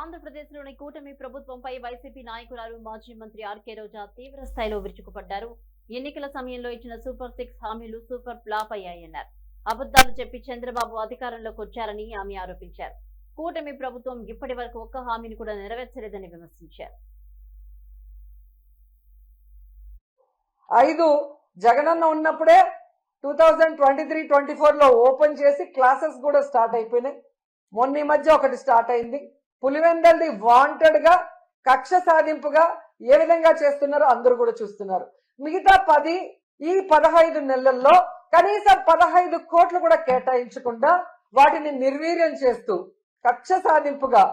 ఆంధ్రప్రదేశ్లోని కూటమి ప్రభుత్వంపై వైసీపీ నాయకురాలు మాజీ మంత్రి ఆర్కే రోజా తీవ్ర స్థాయిలో విరుచుకుపడ్డారు. ఎన్నికల సమయంలో ఇచ్చిన సూపర్ సిక్స్ హామీలు సూపర్ ఫ్లాప్ అయ్యాయన్నారు. అబద్దాలు చెప్పి చంద్రబాబు అధికారంలోకి వచ్చారని ఆమె ఆరోపించారు. కూటమి ప్రభుత్వం ఇప్పటి వరకు ఒక్క హామీని కూడా నెరవేర్చలేదని విమర్శించారు. ఐదు జగనన్న ఉన్నప్పుడే two thousand twenty three twenty ఫోర్లో ఓపెన్ చేసి క్లాసెస్ కూడా స్టార్ట్ అయిపోయినాయి. మొన్న ఈ మధ్య ఒకటి స్టార్ట్ అయింది. పులివెందల్ది వాంటెడ్గా కక్ష సాధింపుగా ఏ విధంగా చేస్తున్నారో అందరూ కూడా చూస్తున్నారు. మిగతా పది ఈ పదహైదు నెలల్లో కనీసం పదహైదు కోట్లు కూడా కేటాయించకుండా వాటిని నిర్వీర్యం చేస్తూ కక్ష సాధింపుగా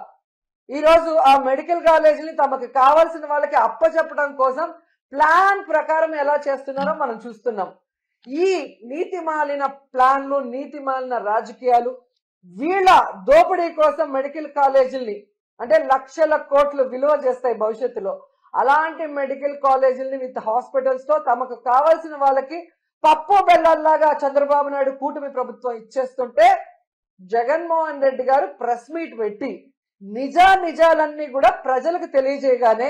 ఈరోజు ఆ మెడికల్ కాలేజీని తమకు కావాల్సిన వాళ్ళకి అప్పచెప్పడం కోసం ప్లాన్ ప్రకారం ఎలా చేస్తున్నారో మనం చూస్తున్నాం. ఈ నీతి మాలిన ప్లాన్లు నీతి మాలిన రాజకీయాలు వీళ్ళ దోపిడీ కోసం మెడికల్ కాలేజీల్ని అంటే లక్షల కోట్లు విలువ చేస్తాయి భవిష్యత్తులో. అలాంటి మెడికల్ కాలేజీల్ని విత్ హాస్పిటల్స్తో తమకు కావాల్సిన వాళ్ళకి పప్పు బెల్లల్లాగా చంద్రబాబు నాయుడు కూటమి ప్రభుత్వం ఇచ్చేస్తుంటే జగన్మోహన్ రెడ్డి గారు ప్రెస్ మీట్ పెట్టి నిజా నిజాలన్నీ కూడా ప్రజలకు తెలియజేయగానే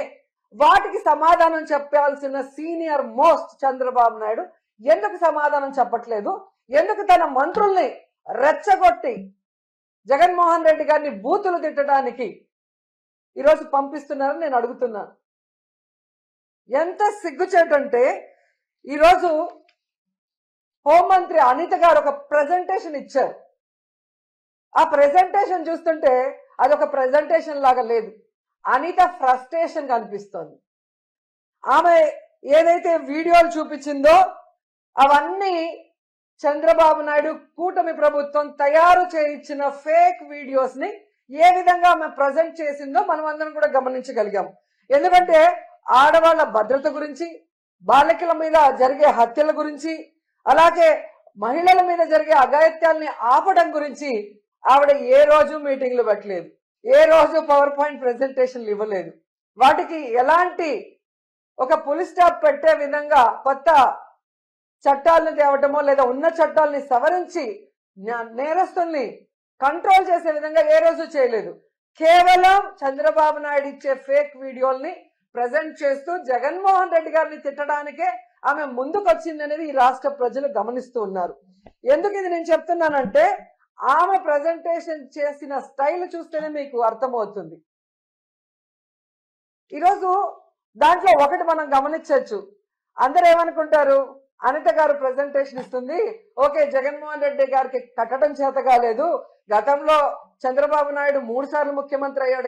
వాటికి సమాధానం చెప్పాల్సిన సీనియర్ మోస్ట్ చంద్రబాబు నాయుడు ఎందుకు సమాధానం చెప్పట్లేదు? ఎందుకు తన మంత్రుల్ని రెచ్చగొట్టి జగన్మోహన్ రెడ్డి గారిని బూతులు తిట్టడానికి ఈరోజు పంపిస్తున్నారని నేను అడుగుతున్నాను ఎంత సిగ్గుచేటంటే ఈరోజు హోంమంత్రి అనిత గారు ఒక ప్రజెంటేషన్ ఇచ్చారు. ఆ ప్రజెంటేషన్ చూస్తుంటే అది ఒక ప్రజెంటేషన్ లాగా లేదు. అనిత ఫ్రస్ట్రేషన్ కనిపిస్తోంది ఆమె ఏదైతే వీడియోలు చూపించిందో అవన్నీ చంద్రబాబు నాయుడు కూటమి ప్రభుత్వం తయారు చేయించిన ఫేక్ వీడియోస్ని ఏ విధంగా ఆమె ప్రజెంట్ చేసిందో మనం అందరం కూడా గమనించగలిగాం. ఎందుకంటే ఆడవాళ్ళ భద్రత గురించి బాలికల మీద జరిగే హత్యల గురించి అలాగే మహిళల మీద జరిగే అఘాయిత్యాల్ని ఆపడం గురించి ఆవిడ ఏ రోజు మీటింగ్లు పెట్టలేదు. ఏ రోజు పవర్ పాయింట్ ప్రెజెంటేషన్లు ఇవ్వలేదు. వాటికి ఎలాంటి ఒక పులి స్టాప్ పెట్టే విధంగా కొత్త చట్టాలను తేవటమో లేదా ఉన్న చట్టాలని సవరించి నేరస్తుల్ని కంట్రోల్ చేసే విధంగా ఏ రోజు చేయలేదు. కేవలం చంద్రబాబు నాయుడు ఇచ్చే ఫేక్ వీడియోల్ని ప్రజెంట్ చేస్తూ జగన్మోహన్ రెడ్డి గారిని తిట్టడానికే ఆమె ముందుకొచ్చింది అనేది ఈ రాష్ట్ర ప్రజలు గమనిస్తూ ఉన్నారు. ఎందుకు ఇది నేను చెప్తున్నానంటే ఆమె ప్రజెంటేషన్ చేసిన స్టైల్ చూస్తేనే మీకు అర్థమవుతుంది. ఈరోజు దాంట్లో ఒకటి మనం గమనించవచ్చు. అందరు ఏమనుకుంటారు? అనిత గారు ప్రజెంటేషన్ ఇస్తుంది. ఓకే జగన్మోహన్ రెడ్డి గారికి కట్టడం చేత కాలేదు. గతంలో చంద్రబాబు నాయుడు మూడు సార్లు ముఖ్యమంత్రి అయ్యాడు.